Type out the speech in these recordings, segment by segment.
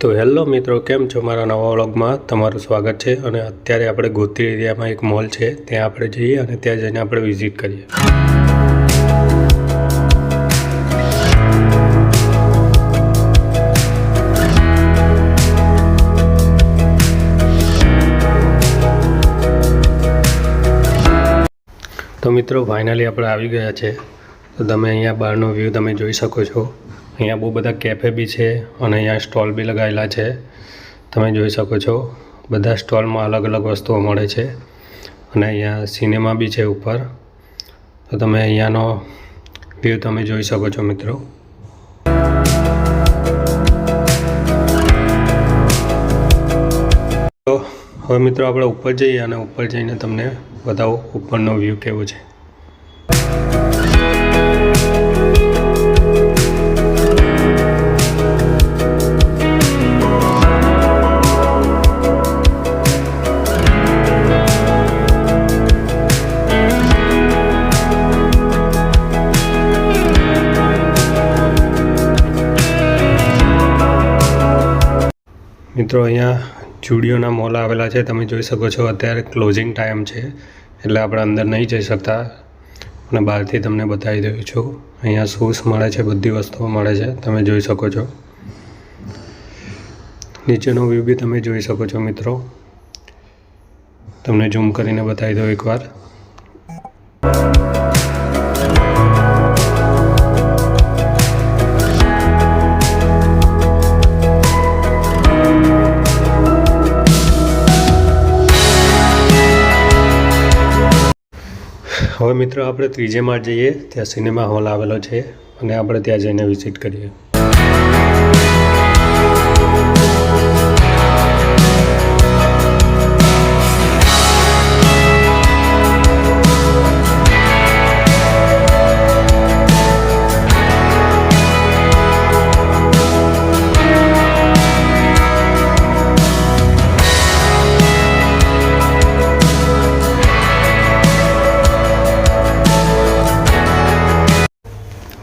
તો હેલો મિત્રો, કેમ છો? મારા નવા વ્લોગમાં તમારું સ્વાગત છે અને અત્યારે આપણે ગોત્રી એરિયામાં એક મોલ છે. ત્યાં આપણે જઈએ અને ત્યાં જઈને આપણે વિઝિટ કરીએ. તો મિત્રો ફાઇનલી આપણે આવી ગયા છે. તો તમે અહીંયા બહારનો વ્યૂ તમે જોઈ શકો છો. અહીંયા બહુ બધા કેફે બી છે અને અહીંયા સ્ટોલ બી લગાવેલા છે. તમે જોઈ શકો છો, બધા સ્ટોલમાં અલગ અલગ વસ્તુઓ મળે છે અને અહીંયા સિનેમા બી છે ઉપર. તો તમે અહીંયાનો વ્યૂ તમે જોઈ શકો છો મિત્રો. તો હવે મિત્રો આપણે ઉપર જઈએ અને ઉપર જઈને તમને બતાવો ઉપરનો વ્યૂ કેવો છે. મિત્રો, અહીંયા જુડિયોના મોલ આવેલા છે, તમે જોઈ શકો છો, અત્યારે ક્લોઝિંગ ટાઈમ છે, એટલે આપણે અંદર નહીં જઈ શકતા. અને બહારથી તમને બતાવી દઉં છું, અહીંયા શૂઝ મળે છે, બધી વસ્તુઓ મળે છે, તમે જોઈ શકો છો. નીચેનો વ્યૂ બી તમે જોઈ શકો છો, મિત્રો. તમને ઝૂમ કરીને બતાવી દઉં એકવાર. હવે મિત્રો આપણે ત્રીજે માળ જઈએ, ત્યાં સિનેમા હોલ આવેલો છે અને આપણે ત્યાં જઈને વિઝિટ કરીએ.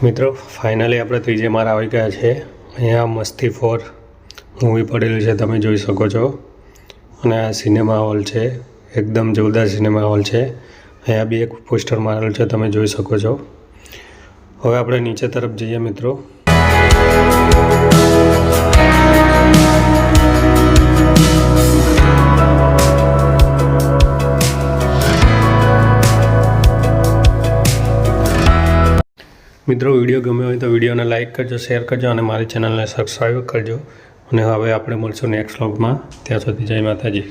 મિત્રો ફાઇનલી આપણે ત્રીજે માર આવી ગયા છે. અહીંયા મસ્તી ફોર મૂવી પડેલી છે, તમે જોઈ શકો છો. અને આ સિનેમા હોલ છે, એકદમ જોરદાર સિનેમા હોલ છે. અહીંયા બી એક પોસ્ટર મારેલું છે, તમે જોઈ શકો છો. હવે આપણે નીચે તરફ જઈએ મિત્રો. મિત્રો, વીડિયો ગમ્યો હોય તો વિડીયોને લાઇક કરજો, શેર કરજો અને મારી ચેનલને સબસ્ક્રાઈબ કરજો. અને હવે આપણે મળશું નેક્સ્ટ વ્લોગમાં ત્યાં સુધી જય માતાજી.